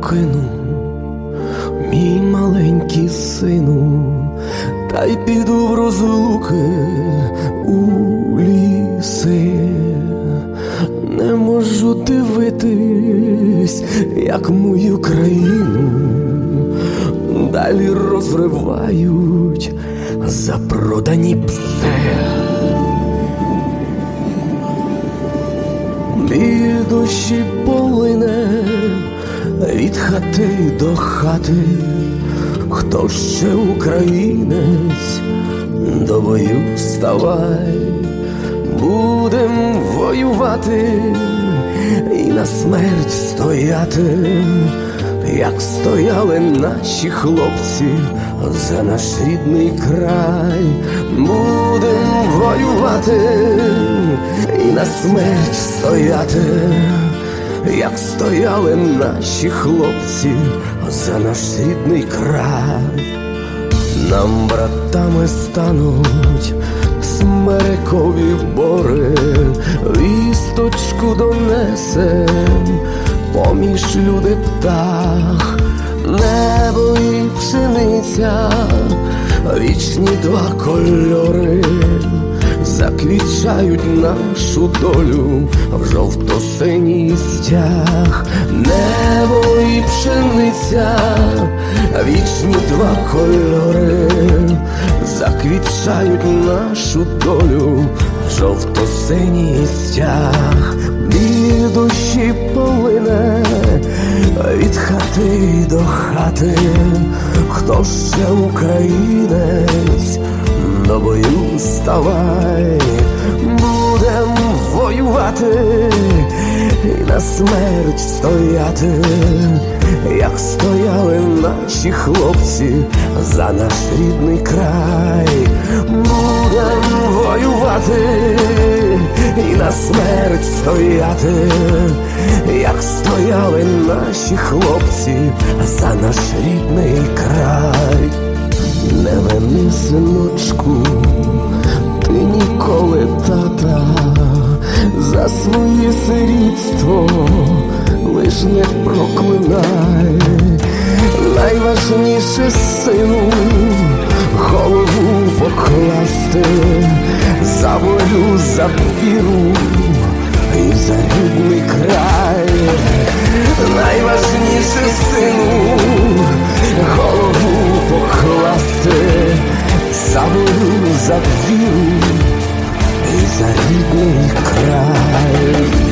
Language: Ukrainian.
покину, мій маленький сину, та й піду в розлуки у ліси. Не можу дивитись, як мою країну далі розривають запродані пси. Від душі полине від хати до хати, хто ще українець, до бою ставай, будем воювати і на смерть стояти, як стояли наші хлопці за наш рідний край, будем воювати і на смерть стояти, як стояли наші хлопці за наш рідний край, нам братами стануть смерекові бори, вісточку донесем, поміж люди птах, небо і пшениця, вічні два кольори заквічають нашу долю в жовто-синій стяг, небо і пшениця, вічні два кольори, заквічають нашу долю жовто-синій стяг, від душі полине від хати до хати, хто ще українець до бою ставай, будем воювати на смерть стояти, як стояли наші хлопці за наш рідний край, будем воювати і на смерть стояти, як стояли наші хлопці за наш рідний край. Не вини, синочку, ти ніколи тата за своє сирітство лиш не проклинай, найважніше сину голову покласти за волю, за віру і за рідний край, найважніше сину голову покласти за волю, за віру Said make cry